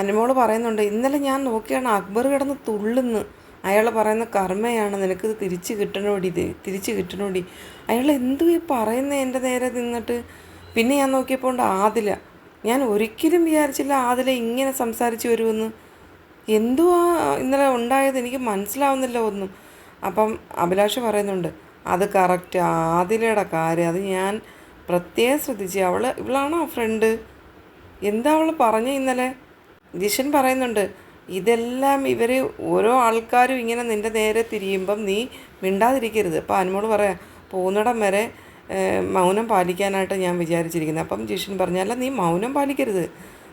അനുമോൾ പറയുന്നുണ്ട് ഇന്നലെ ഞാൻ നോക്കിയാണ് അക്ബർ കിടന്ന് തുള്ളുന്ന്. അയാൾ പറയുന്ന കർമ്മയാണ് നിനക്കിത് തിരിച്ച് കിട്ടണോടി ഇത് തിരിച്ച് കിട്ടണോടി. അയാൾ എന്തു ഈ പറയുന്നത് എന്റെ നേരെ നിന്നിട്ട്? പിന്നെ ഞാൻ നോക്കിയപ്പോൾ ഉണ്ട് ആദില. ഞാൻ ഒരിക്കലും വിചാരിച്ചില്ല ആദില ഇങ്ങനെ സംസാരിച്ച് വരുമെന്ന്. എന്തുവാ ഇന്നലെ ഉണ്ടായത് എനിക്ക് മനസ്സിലാവുന്നില്ല ഒന്നും. അപ്പം അഭിലാഷ് പറയുന്നുണ്ട് അത് കറക്റ്റ് ആദിലയുടെ കാര്യം. അത് ഞാൻ പ്രത്യേകം ശ്രദ്ധിച്ചു. അവൾ ഇവളാണോ ഫ്രണ്ട് എന്താ അവൾ പറഞ്ഞു ഇന്നലെ? ജിഷൻ പറയുന്നുണ്ട് ഇതെല്ലാം ഇവർ ഓരോ ആൾക്കാരും ഇങ്ങനെ നിന്റെ നേരെ തിരിയുമ്പം നീ മിണ്ടാതിരിക്കരുത്. അപ്പോൾ അനുമോൾ പറയാം പോകുന്നിടം വരെ മൗനം പാലിക്കാനായിട്ട് ഞാൻ വിചാരിച്ചിരിക്കുന്നത് അപ്പം ജിഷൻ പറഞ്ഞല്ല നീ മൗനം പാലിക്കരുത്.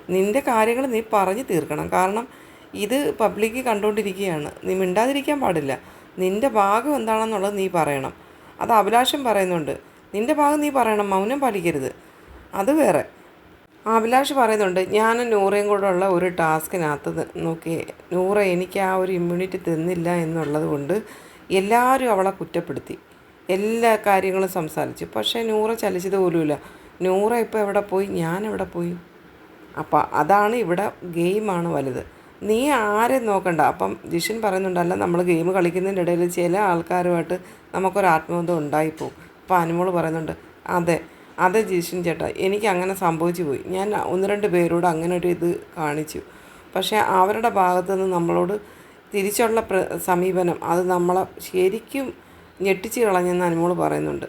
നിന്റെ കാര്യങ്ങൾ നീ പറഞ്ഞു തീർക്കണം. കാരണം ഇത് പബ്ലിക്ക് കണ്ടുകൊണ്ടിരിക്കുകയാണ്. നീ മിണ്ടാതിരിക്കാൻ പാടില്ല. നിന്റെ ഭാഗം എന്താണെന്നുള്ളത് നീ പറയണം. അത് അഭിലാഷം പറയുന്നുണ്ട് നിന്റെ ഭാഗം നീ പറയണം. മൗനം പാലിക്കരുത്. അത് വേറെ. അഭിലാഷ് പറയുന്നുണ്ട് ഞാൻ നൂറയും കൂടെ ഉള്ള ഒരു ടാസ്കിനകത്ത് നോക്കി നൂറ എനിക്ക് ആ ഒരു ഇമ്മ്യൂണിറ്റി തന്നില്ല എന്നുള്ളത് കൊണ്ട് എല്ലാവരും അവളെ കുറ്റപ്പെടുത്തി. എല്ലാ കാര്യങ്ങളും സംസാരിച്ചു. പക്ഷേ നൂറ ചലിച്ചത് പോലുമില്ല. നൂറ ഇപ്പോൾ എവിടെ പോയി? ഞാൻ എവിടെ പോയി? അപ്പം അതാണ് ഇവിടെ ഗെയിമാണ് വലുത്. നീ ആരെയും നോക്കണ്ട. അപ്പം ജിഷൻ പറയുന്നുണ്ടല്ല നമ്മൾ ഗെയിം കളിക്കുന്നതിന്റെ ഇടയിൽ ചില ആൾക്കാരുമായിട്ട് നമുക്കൊരു ആത്മബന്ധം ഉണ്ടായിപ്പോവും. അപ്പോൾ അനുമോൾ പറയുന്നുണ്ട് അതെ അതെ ജിഷൻ ചേട്ടാ എനിക്ക് അങ്ങനെ സംഭവിച്ചു പോയി. ഞാൻ ഒന്ന് രണ്ട് പേരോട് അങ്ങനെ ഒരു ഇത് കാണിച്ചു. പക്ഷേ അവരുടെ ഭാഗത്തു നിന്ന് നമ്മളോട് തിരിച്ചുള്ള പ്ര സമീപനം അത് നമ്മളെ ശരിക്കും ഞെട്ടിച്ച് കളഞ്ഞെന്ന് അനുമോൾ പറയുന്നുണ്ട്.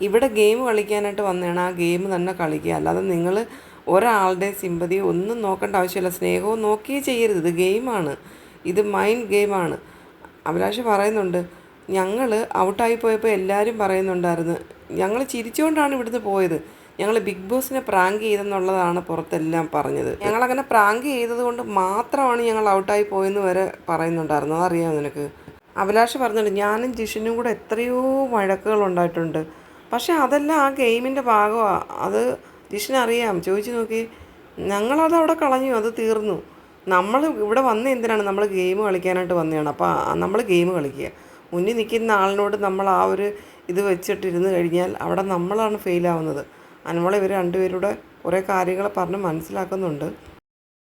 ഇവിടെ ഗെയിം കളിക്കാനായിട്ട് വന്നതാണ് ആ ഗെയിം തന്നെ കളിക്കുക. അല്ലാതെ നിങ്ങൾ ഒരാളുടെ സിമ്പതി ഒന്നും നോക്കേണ്ട ആവശ്യമില്ല. സ്നേഹവും നോക്കിയേ ചെയ്യരുത്. ഇത് ഗെയിമാണ്. ഇത് മൈൻഡ് ഗെയിമാണ്. അഭിലാഷ് പറയുന്നുണ്ട് ഞങ്ങൾ ഔട്ടായി പോയപ്പോൾ എല്ലാവരും പറയുന്നുണ്ടായിരുന്നു ഞങ്ങൾ ചിരിച്ചുകൊണ്ടാണ് ഇവിടുന്ന് പോയത്. ഞങ്ങൾ ബിഗ് ബോസിനെ പ്രാങ്ക് ചെയ്തെന്നുള്ളതാണ് പുറത്തെല്ലാം പറഞ്ഞത്. ഞങ്ങളങ്ങനെ പ്രാങ്ക് ചെയ്തത് കൊണ്ട് മാത്രമാണ് ഞങ്ങൾ ഔട്ടായി പോയെന്ന് വരെ പറയുന്നുണ്ടായിരുന്നു. അതറിയാമോ നിനക്ക്? അഭിലാഷ് പറഞ്ഞിട്ട് ഞാനും ജിഷിനും കൂടെ എത്രയോ വഴക്കുകൾ ഉണ്ടായിട്ടുണ്ട്. പക്ഷേ അതെല്ലാം ആ ഗെയിമിന്റെ ഭാഗമാണ് അത് ജിഷിനറിയാം. ചോദിച്ചു നോക്കി. ഞങ്ങളത് അവിടെ കളഞ്ഞു. അത് തീർന്നു. നമ്മൾ ഇവിടെ വന്ന എന്തിനാണ്? നമ്മൾ ഗെയിം കളിക്കാനായിട്ട് വന്നതാണ്. അപ്പോൾ നമ്മൾ ഗെയിം കളിക്കുക. മുന്നിൽ നിൽക്കുന്ന ആളിനോട് നമ്മൾ ആ ഒരു ഇത് വെച്ചിട്ടിരുന്ന് കഴിഞ്ഞാൽ അവിടെ നമ്മളാണ് ഫെയിലാവുന്നത് അനുമോളെ ഇവർ രണ്ടുപേരുടെ കുറേ കാര്യങ്ങൾ പറഞ്ഞ് മനസ്സിലാക്കുന്നുണ്ട്.